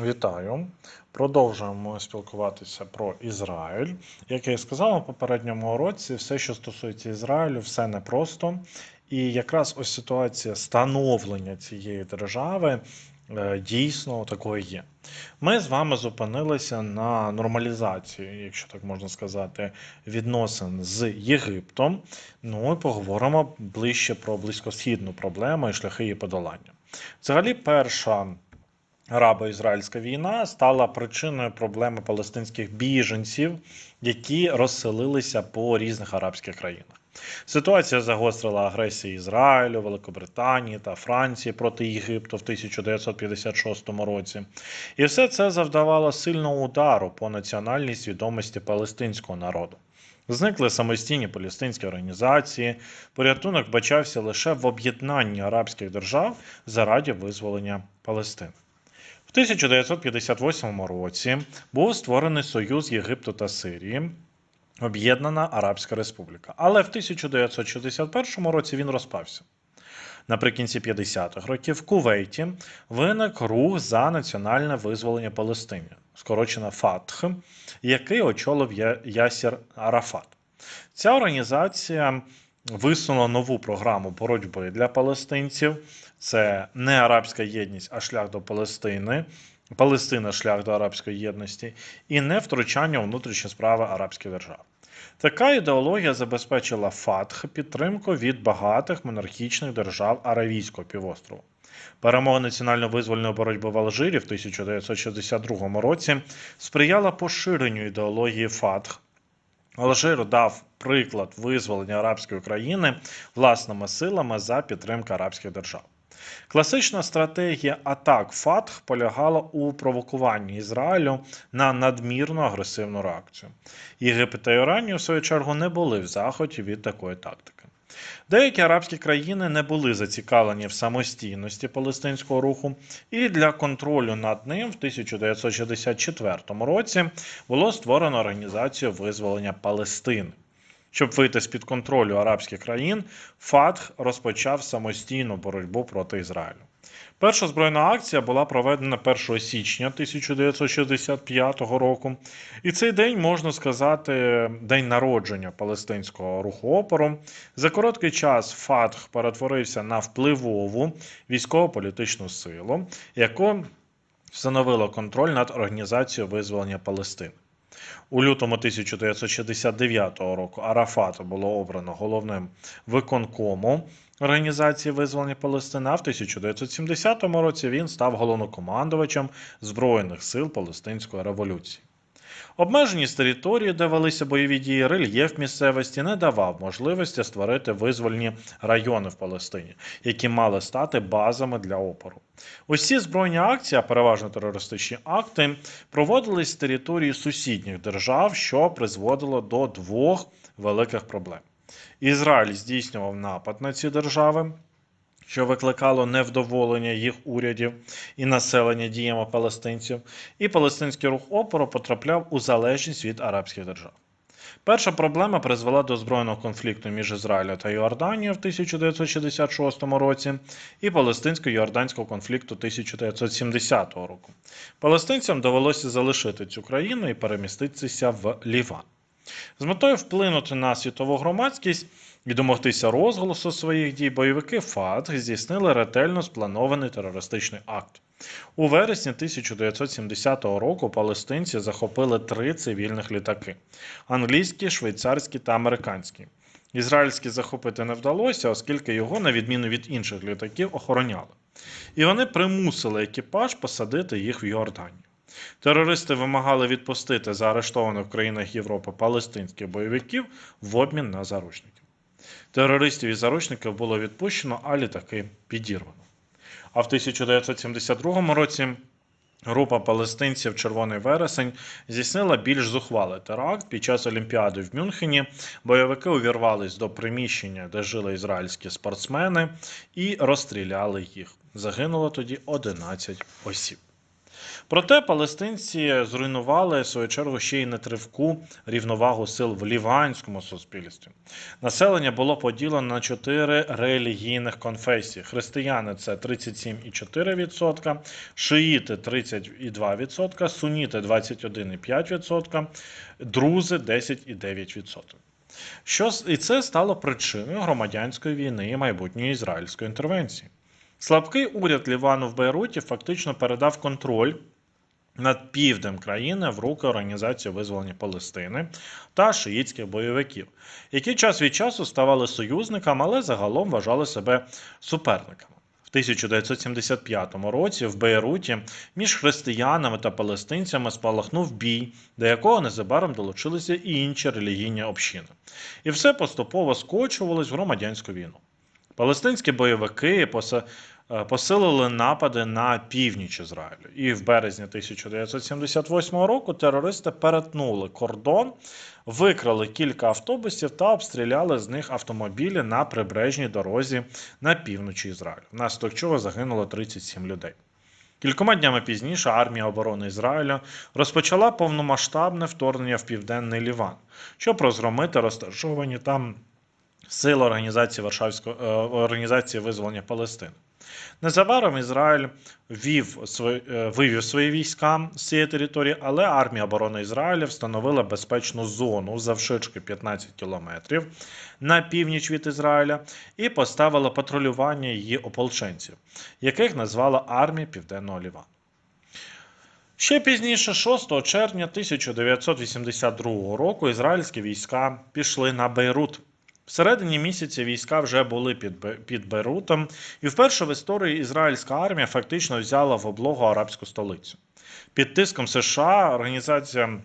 Вітаю. Продовжуємо спілкуватися про Ізраїль. Як я і сказав у попередньому році, все, що стосується Ізраїлю, все непросто. І якраз ось ситуація становлення цієї держави е, дійсно такою є. Ми з вами зупинилися на нормалізації, якщо так можна сказати, відносин з Єгиптом. Ну і поговоримо ближче про близькосхідну проблему і шляхи її подолання. Взагалі, перша арабо-ізраїльська війна стала причиною проблеми палестинських біженців, які розселилися по різних арабських країнах. Ситуація загострила агресію Ізраїлю, Великобританії та Франції проти Єгипту в 1956 році. І все це завдавало сильного удару по національній свідомості палестинського народу. Зникли самостійні палестинські організації. Порятунок бачався лише в об'єднанні арабських держав заради визволення Палестини. В 1958 році був створений Союз Єгипту та Сирії, Об'єднана Арабська Республіка. Але в 1961 році він розпався. Наприкінці 50-х років в Кувейті виник рух за національне визволення Палестини, скорочена ФАТХ, який очолив Ясір Арафат. Ця організація висунула нову програму боротьби для палестинців. Це не арабська єдність, а шлях до Палестини. Палестина шлях до арабської єдності і не втручання у внутрішні справи арабських держав. Така ідеологія забезпечила ФАТХ підтримку від багатих монархічних держав Аравійського півострову. Перемога національно-визвольної боротьби в Алжирі в 1962 році сприяла поширенню ідеології ФАТХ. Алжир дав приклад визволення арабської країни власними силами за підтримки арабських держав. Класична стратегія атак ФАТХ полягала у провокуванні Ізраїлю на надмірно агресивну реакцію. Єгипет та Іранія, в свою чергу, не були в заході від такої тактики. Деякі арабські країни не були зацікавлені в самостійності палестинського руху, і для контролю над ним в 1964 році було створено організацію визволення Палестини. Щоб вийти з-під контролю арабських країн, ФАТХ розпочав самостійну боротьбу проти Ізраїлю. Перша збройна акція була проведена 1 січня 1965 року, і цей день можна сказати день народження палестинського руху опору. За короткий час ФАТХ перетворився на впливову військово-політичну силу, яку встановила контроль над організацією визволення Палестини. У лютому 1969 року Арафата було обрано головним виконкому Організації визволення Палестина. в 1970 році він став головнокомандувачем Збройних сил Палестинської революції. Обмеженість території, де велися бойові дії, рельєф місцевості не давав можливості створити визвольні райони в Палестині, які мали стати базами для опору. Усі збройні акції, а переважно терористичні акти, проводились з території сусідніх держав, що призводило до двох великих проблем. Ізраїль здійснював напад на ці держави, що викликало невдоволення їх урядів і населення діями палестинців, і палестинський рух опору потрапляв у залежність від арабських держав. Перша проблема призвела до збройного конфлікту між Ізраїлем та Йорданією в 1966 році і палестинсько-йорданського конфлікту 1970 року. Палестинцям довелося залишити цю країну і переміститися в Ліван. З метою вплинути на світову громадськість і домогтися розголосу своїх дій, бойовики ФАТХ здійснили ретельно спланований терористичний акт. У вересні 1970 року палестинці захопили три цивільних літаки: англійський, швейцарський та американський. Ізраїльський захопити не вдалося, оскільки його, на відміну від інших літаків, охороняли. І вони примусили екіпаж посадити їх в Йорданію. Терористи вимагали відпустити заарештованих в країнах Європи палестинських бойовиків в обмін на заручників. Терористів і заручників було відпущено, а літаки підірвано. А в 1972 році група палестинців Червоний вересень здійснила більш зухвалий теракт під час Олімпіади в Мюнхені. Бойовики увірвались до приміщення, де жили ізраїльські спортсмени, і розстріляли їх. Загинуло тоді 11 осіб. Проте палестинці зруйнували свою чергу ще й нетривку рівновагу сил в ліванському суспільстві. Населення було поділено на чотири релігійних конфесії: християни це 37,4%, шиїти 30,2%, суніти 21,5%, друзи 10,9%. Що і це стало причиною громадянської війни і майбутньої ізраїльської інтервенції. Слабкий уряд Лівану в Бейруті фактично передав контроль над півднем країни в руки Організації визволення Палестини та шиїтських бойовиків, які час від часу ставали союзниками, але загалом вважали себе суперниками. В 1975 році в Бейруті між християнами та палестинцями спалахнув бій, до якого незабаром долучилися і інші релігійні общини. І все поступово скочувалось в громадянську війну. Палестинські бойовики посилили напади на північ Ізраїлю. І в березні 1978 року терористи перетнули кордон, викрали кілька автобусів та обстріляли з них автомобілі на прибережній дорозі на півночі Ізраїлю, внаслідок чого загинуло 37 людей. Кількома днями пізніше армія оборони Ізраїля розпочала повномасштабне вторгнення в південний Ліван, щоб розгромити розташовані там сили організації Варшавської е, організації визволення Палестини. Незабаром Ізраїль свої, е, вивів свої війська з цієї території, але армія оборони Ізраїля встановила безпечну зону завширшки 15 кілометрів на північ від Ізраїля і поставила патрулювання її ополченців, яких назвала армія Південного Лівану. Ще пізніше, 6 червня 1982 року, ізраїльські війська пішли на Бейрут. Всередині місяця війська вже були під, під Бейрутом, і вперше в історії ізраїльська армія фактично взяла в облогу арабську столицю. Під тиском США організація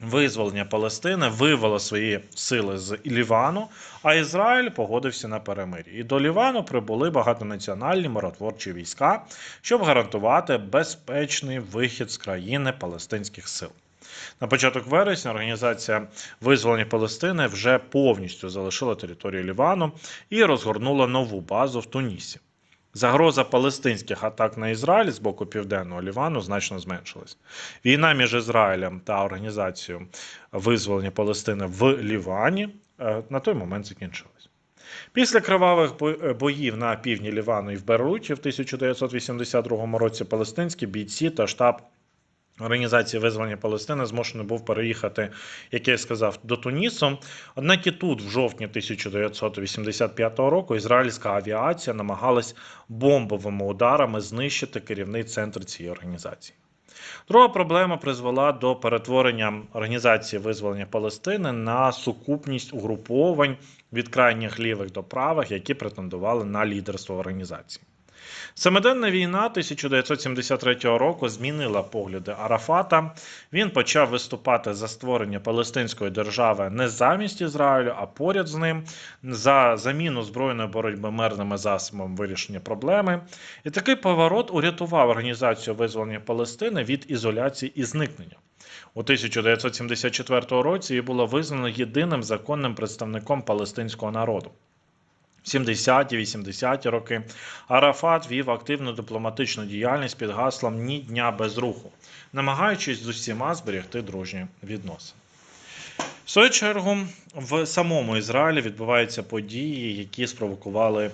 визволення Палестини вивела свої сили з Лівану, а Ізраїль погодився на перемир'я. І до Лівану прибули багатонаціональні миротворчі війська, щоб гарантувати безпечний вихід з країни палестинських сил. На початок вересня організація визволення Палестини вже повністю залишила територію Лівану і розгорнула нову базу в Тунісі. Загроза палестинських атак на Ізраїль з боку південного Лівану значно зменшилась. Війна між Ізраїлем та організацією визволення Палестини в Лівані е, на той момент закінчилась. Після кривавих е, боїв на півдні Лівану і в Беруті в 1982 році палестинські бійці та штаб Організації визволення Палестини змушений був переїхати, як я сказав, до Тунісу. Однак і тут, в жовтні 1985 року, ізраїльська авіація намагалась бомбовими ударами знищити керівний центр цієї організації. Друга проблема призвела до перетворення Організації визволення Палестини на сукупність угруповань від крайніх лівих до правих, які претендували на лідерство організації. Семиденна війна 1973 року змінила погляди Арафата. Він почав виступати за створення палестинської держави не замість Ізраїлю, а поряд з ним за заміну збройної боротьби мирними засобами вирішення проблеми. І такий поворот урятував організацію визволення Палестини від ізоляції і зникнення. У 1974 році її було визнано єдиним законним представником палестинського народу. В 70-ті, 80-ті роки Арафат вів активну дипломатичну діяльність під гаслом Ні дня без руху, намагаючись з усіма зберегти дружні відносини. В свою чергу, в самому Ізраїлі відбуваються події, які спровокували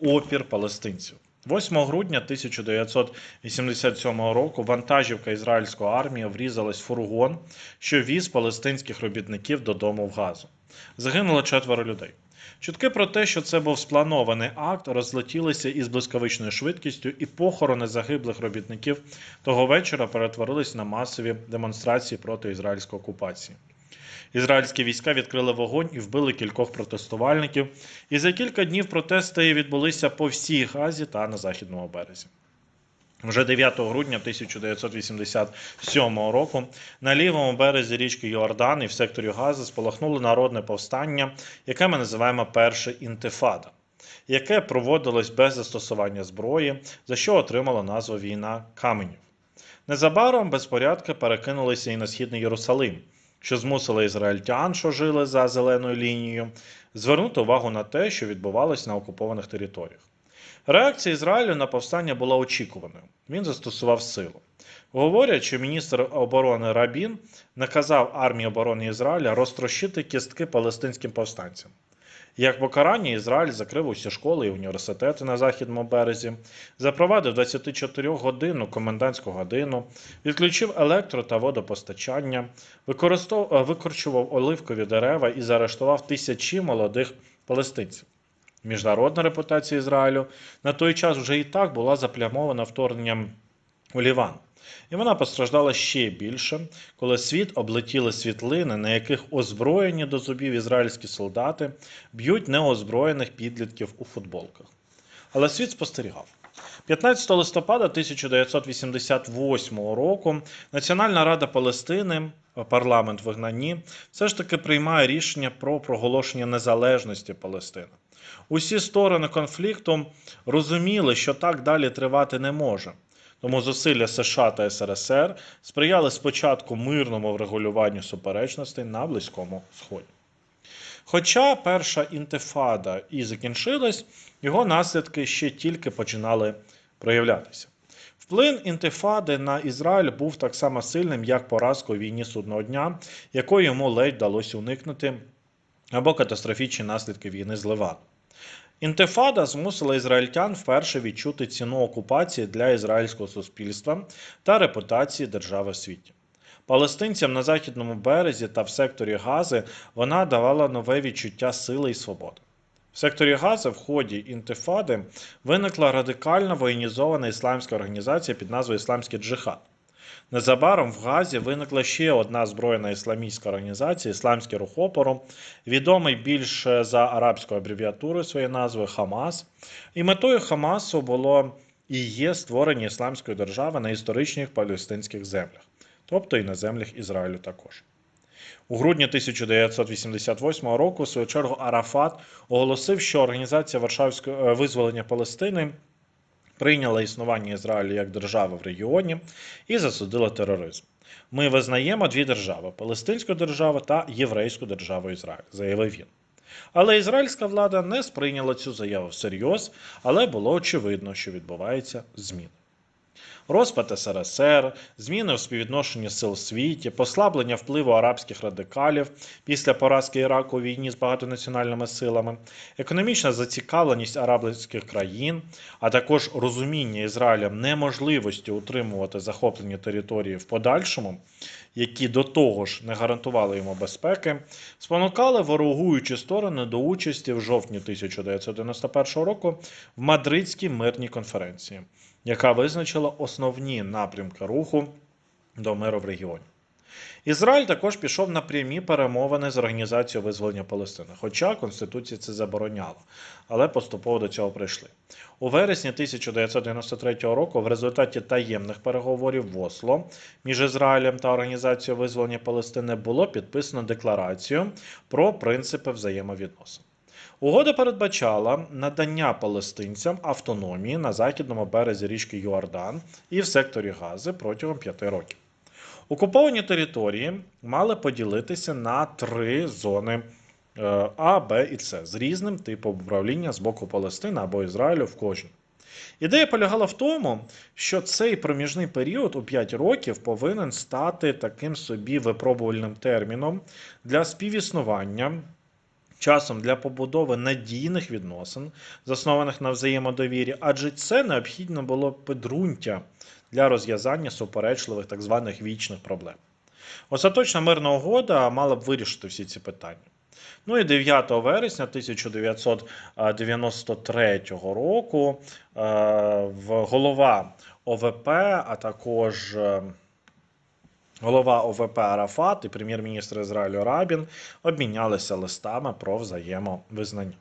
опір палестинців. 8 грудня 1987 року вантажівка ізраїльської армії врізалась в фургон, що віз палестинських робітників додому в Газу. Загинуло четверо людей. Чутки про те, що це був спланований акт, розлетілися із блискавичною швидкістю, і похорони загиблих робітників того вечора перетворились на масові демонстрації проти ізраїльської окупації. Ізраїльські війська відкрили вогонь і вбили кількох протестувальників. І за кілька днів протести відбулися по всій Газі та на західному березі. Вже 9 грудня 1987 року на лівому березі річки Йордан і в секторі Гази спалахнуло народне повстання, яке ми називаємо перше інтифада, яке проводилось без застосування зброї, за що отримало назву Війна каменів. Незабаром безпорядки перекинулися і на східний Єрусалим, що змусило ізраїльтян, що жили за зеленою лінією, звернути увагу на те, що відбувалося на окупованих територіях. Реакція Ізраїлю на повстання була очікуваною. Він застосував силу. Говорять, що міністр оборони Рабін наказав армії оборони Ізраїля розтрощити кістки палестинським повстанцям. Як покарання, Ізраїль закрив усі школи і університети на західному березі, запровадив 24-годинну комендантську годину, відключив електро та водопостачання, використов... викорчував оливкові дерева і заарештував тисячі молодих палестинців. Міжнародна репутація Ізраїлю на той час вже і так була заплямована вторгненням у Ліван. І вона постраждала ще більше, коли світ облетіли світлини, на яких озброєні до зубів ізраїльські солдати б'ють неозброєних підлітків у футболках. Але світ спостерігав. 15 листопада 1988 року Національна Рада Палестини, парламент вигнанні, все ж таки приймає рішення про проголошення незалежності Палестини. Усі сторони конфлікту розуміли, що так далі тривати не може. Тому зусилля США та СРСР сприяли спочатку мирному врегулюванню суперечностей на Близькому Сході. Хоча перша інтифада і закінчилась, його наслідки ще тільки починали проявлятися. Вплин інтифади на Ізраїль був так само сильним, як поразка у війні судного дня, якої йому ледь вдалося уникнути, або катастрофічні наслідки війни з Ливаном. Інтифада змусила ізраїльтян вперше відчути ціну окупації для ізраїльського суспільства та репутації держави в світі. Палестинцям на західному березі та в секторі Гази вона давала нове відчуття сили і свободи. В секторі Гази в ході інтифади виникла радикально воєнізована ісламська організація під назвою Ісламський джихад. Незабаром в Газі виникла ще одна збройна ісламістська організація Ісламський рух опору, відомий більше за арабською абревіатурою своєї назви Хамас. І метою Хамасу було і є створення ісламської держави на історичних палестинських землях, тобто і на землях Ізраїлю також. У грудні 1988 року, в свою чергу, Арафат оголосив, що Організація Варшавського е, визволення Палестини прийняла існування Ізраїлю як держави в регіоні і засудила тероризм. Ми визнаємо дві держави: Палестинську державу та Єврейську державу Ізраїль, заявив він. Але ізраїльська влада не сприйняла цю заяву всерйоз, але було очевидно, що відбуваються зміни. Розпад СРСР, зміни в співвідношенні сил в світі, послаблення впливу арабських радикалів після поразки Іраку у війні з багатонаціональними силами, економічна зацікавленість арабських країн, а також розуміння Ізраїлем неможливості утримувати захоплені території в подальшому, які до того ж не гарантували йому безпеки, спонукали ворогуючі сторони до участі в жовтні 1991 року в Мадридській мирній конференції яка визначила основні напрямки руху до миру в регіоні. Ізраїль також пішов на прямі перемовини з Організацією визволення Палестини, хоча Конституція це забороняла, але поступово до цього прийшли. У вересні 1993 року, в результаті таємних переговорів в Осло між Ізраїлем та Організацією визволення Палестини було підписано декларацію про принципи взаємовідносин. Угода передбачала надання палестинцям автономії на західному березі річки Йордан і в секторі Гази протягом п'яти років. Окуповані території мали поділитися на три зони е, А, Б і С з різним типом управління з боку Палестини або Ізраїлю в кожній. Ідея полягала в тому, що цей проміжний період у 5 років повинен стати таким собі випробувальним терміном для співіснування часом для побудови надійних відносин, заснованих на взаємодовір'ї, адже це необхідно було підґрунтя для розв'язання суперечливих так званих вічних проблем. Остаточна мирна угода мала б вирішити всі ці питання. Ну і 9 вересня 1993 року е, голова ОВП, а також е, Голова ОВП Арафат і прем'єр-міністр Ізраїлю Рабін обмінялися листами про взаємовизнання.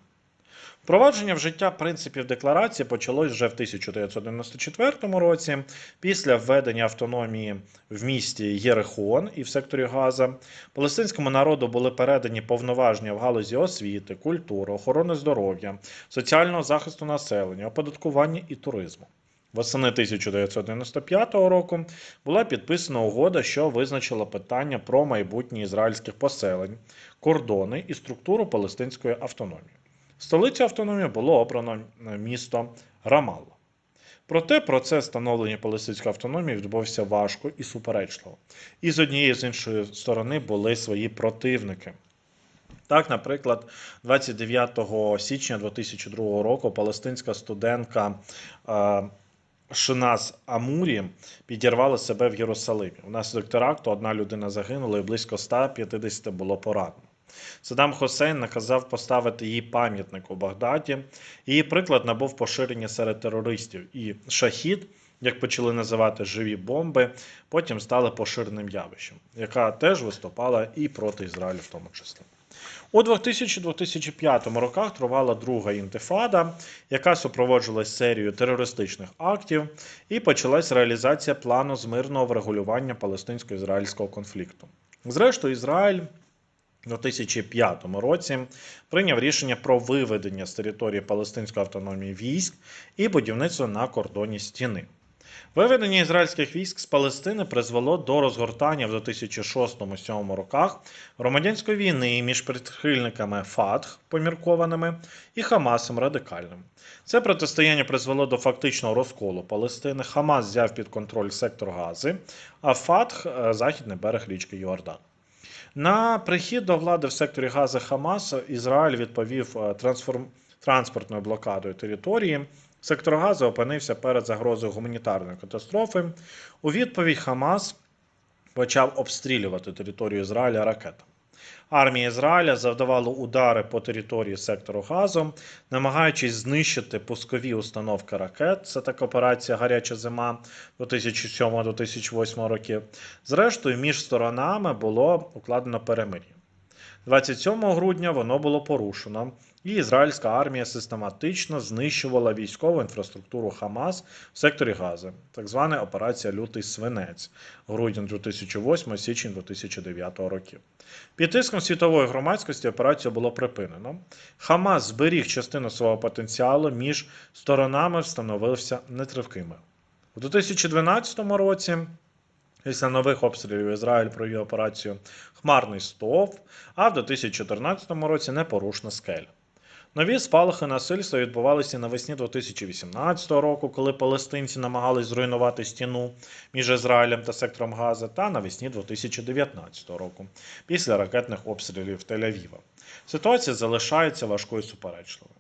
Впровадження в життя принципів декларації почалось вже в 1994 році, після введення автономії в місті Єрихон і в секторі Газа. Палестинському народу були передані повноваження в галузі освіти, культури, охорони здоров'я, соціального захисту населення, оподаткування і туризму. Восени 1995 року була підписана угода, що визначила питання про майбутнє ізраїльських поселень, кордони і структуру палестинської автономії. Столицю автономії було обрано місто Рамалла. Проте процес становлення палестинської автономії відбувався важко і суперечливо. І з однієї з іншої сторони були свої противники. Так, наприклад, 29 січня 2002 року палестинська студентка е, Шинас Амурі підірвала себе в Єрусалимі. Внаслідок теракту одна людина загинула і близько 150 було поранено. Саддам Хусейн наказав поставити їй пам'ятник у Багдаді. Її приклад набув поширення серед терористів. І шахід, як почали називати живі бомби, потім стали поширеним явищем, яка теж виступала і проти Ізраїлю в тому числі. У 2000-2005 роках тривала друга інтифада, яка супроводжувалась серією терористичних актів, і почалась реалізація плану з мирного врегулювання палестинсько-ізраїльського конфлікту. Зрештою, Ізраїль у 2005 році прийняв рішення про виведення з території Палестинської автономії військ і будівництво на кордоні стіни. Виведення ізраїльських військ з Палестини призвело до розгортання в 2006-2007 роках громадянської війни між прихильниками Фатх поміркованими і Хамасом радикальним. Це протистояння призвело до фактичного розколу Палестини. Хамас взяв під контроль сектор Гази, а Фатх е, західний берег річки Йордан. На прихід до влади в секторі Гази Хамас Ізраїль відповів е, трансформ... транспортною блокадою території. Сектор Гази опинився перед загрозою гуманітарної катастрофи. У відповідь Хамас почав обстрілювати територію Ізраїля ракетами. Армія Ізраїля завдавала удари по території сектору Газу, намагаючись знищити пускові установки ракет. Це така операція Гаряча зима 2007-2008 років. Зрештою, між сторонами було укладено перемир'я. 27 грудня воно було порушено, і ізраїльська армія систематично знищувала військову інфраструктуру Хамас в секторі Гази, так звана операція Лютий Свинець, грудень 2008, січень 2009 років. Під тиском світової громадськості операцію було припинено. Хамас зберіг частину свого потенціалу, між сторонами встановився нетривкий мир. У 2012 році. Після нових обстрілів Ізраїль провів операцію Хмарний стовп, а в 2014 році непорушна скеля. Нові спалахи насильства відбувалися навесні 2018 року, коли палестинці намагались зруйнувати стіну між Ізраїлем та сектором Гази, та навесні 2019 року, після ракетних обстрілів Тель-Авіва. Ситуація залишається важкою суперечливою.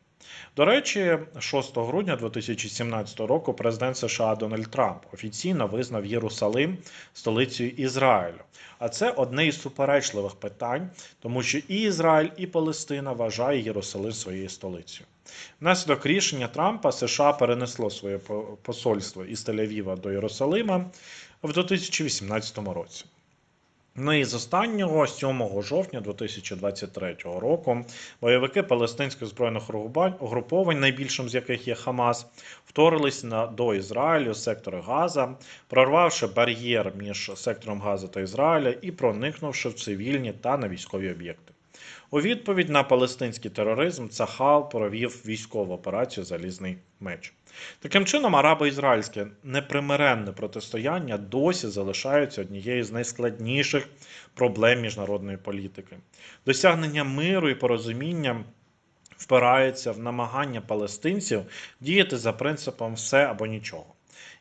До речі, 6 грудня 2017 року президент США Дональд Трамп офіційно визнав Єрусалим столицею Ізраїлю. А це одне із суперечливих питань, тому що і Ізраїль, і Палестина вважає Єрусалим своєю столицею. Внаслідок рішення Трампа США перенесло своє посольство із Тель-Авіва до Єрусалима в 2018 році. Ну і з останнього, 7 жовтня 2023 року, бойовики палестинських збройних угруповань, найбільшим з яких є Хамас, вторились на до Ізраїлю з сектора Газа, прорвавши бар'єр між сектором Газа та Ізраїля і проникнувши в цивільні та на військові об'єкти. У відповідь на палестинський тероризм Цахал провів військову операцію Залізний меч. Таким чином, арабо-ізраїльське непримиренне протистояння досі залишається однією з найскладніших проблем міжнародної політики. Досягнення миру і порозуміння впирається в намагання палестинців діяти за принципом все або нічого.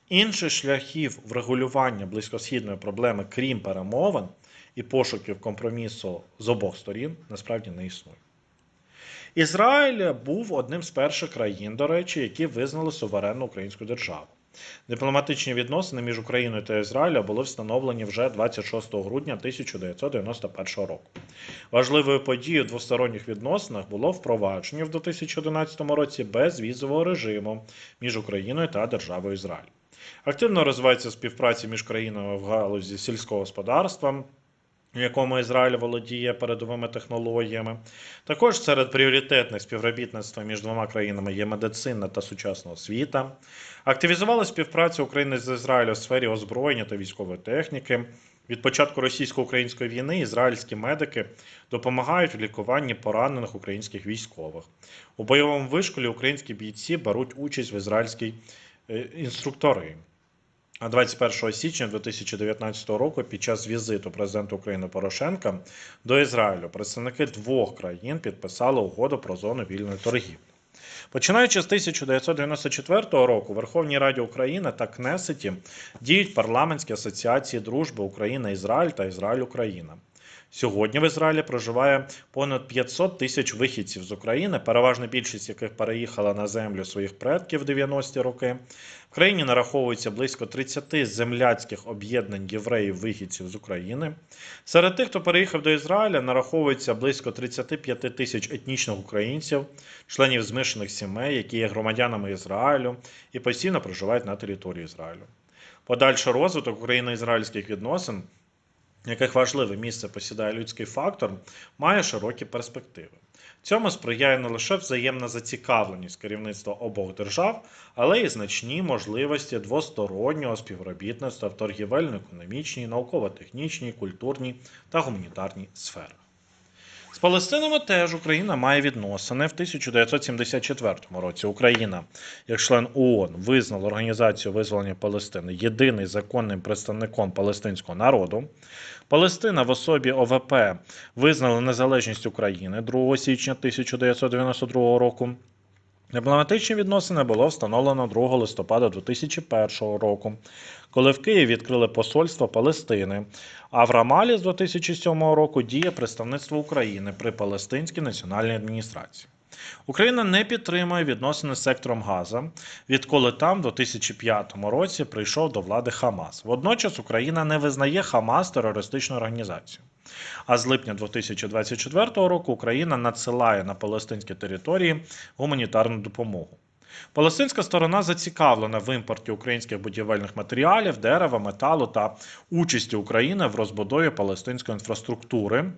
Інших шляхів врегулювання близькосхідної проблеми, крім перемовин і пошуків компромісу з обох сторін, насправді не існує. Ізраїль був одним з перших країн, до речі, які визнали суверенну українську державу. Дипломатичні відносини між Україною та Ізраїлем були встановлені вже 26 грудня 1991 року. Важливою подією в двосторонніх відносинах було впровадження в 2011 році безвізового режиму між Україною та державою Ізраїль. Активно розвивається співпраця між країнами в галузі сільського господарства в якому Ізраїль володіє передовими технологіями. Також серед пріоритетних співробітництва між двома країнами є медицина та сучасна освіта. Активізувала співпрацю України з Ізраїлем в сфері озброєння та військової техніки. Від початку російсько-української війни ізраїльські медики допомагають в лікуванні поранених українських військових. У бойовому вишколі українські бійці беруть участь в ізраїльській е, інструктори. А 21 січня 2019 року під час візиту президента України Порошенка до Ізраїлю представники двох країн підписали угоду про зону вільної торгівлі. Починаючи з 1994 року, в Верховній Раді України та Кнесеті діють парламентські асоціації дружби Україна-Ізраїль та Ізраїль-Україна. Сьогодні в Ізраїлі проживає понад 500 тисяч вихідців з України, переважна більшість яких переїхала на землю своїх предків в 90-ті роки. В країні нараховується близько 30 земляцьких об'єднань євреїв-вихідців з України. Серед тих, хто переїхав до Ізраїля, нараховується близько 35 тисяч етнічних українців, членів змішаних сімей, які є громадянами Ізраїлю і постійно проживають на території Ізраїлю. Подальший розвиток україно-ізраїльських відносин яких важливе місце посідає людський фактор, має широкі перспективи. Цьому сприяє не лише взаємна зацікавленість керівництва обох держав, але й значні можливості двостороннього співробітництва в торгівельно-економічній, науково-технічній, культурній та гуманітарній сферах. З Палестинами теж Україна має відносини. В 1974 році Україна, як член ООН, визнала Організацію визволення Палестини єдиним законним представником палестинського народу. Палестина в особі ОВП визнала незалежність України 2 січня 1992 року. Дипломатичні відносини було встановлено 2 листопада 2001 року, коли в Києві відкрили посольство Палестини, а в Рамалі з 2007 року діє представництво України при Палестинській національній адміністрації. Україна не підтримує відносини з сектором Газа, відколи там в 2005 році прийшов до влади Хамас. Водночас Україна не визнає Хамас терористичною організацією. А з липня 2024 року Україна надсилає на палестинські території гуманітарну допомогу. Палестинська сторона зацікавлена в імпорті українських будівельних матеріалів, дерева, металу та участі України в розбудові палестинської інфраструктури.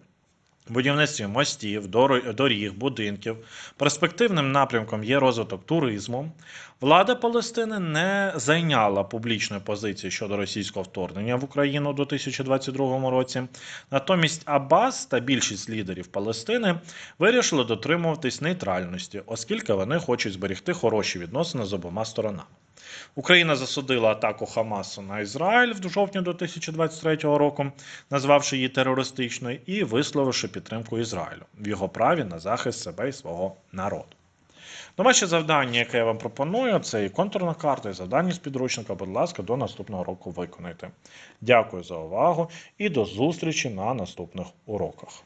Будівництві мостів, доріг, будинків. Перспективним напрямком є розвиток туризму. Влада Палестини не зайняла публічної позиції щодо російського вторгнення в Україну у 2022 році. Натомість Аббас та більшість лідерів Палестини вирішили дотримуватись нейтральності, оскільки вони хочуть зберегти хороші відносини з обома сторонами. Україна засудила атаку Хамасу на Ізраїль в жовтні 2023 року, назвавши її терористичною, і висловивши підтримку Ізраїлю в його праві на захист себе і свого народу. Домашнє завдання, яке я вам пропоную, це і контурна карта, і завдання з підручника. Будь ласка, до наступного року виконайте. Дякую за увагу і до зустрічі на наступних уроках.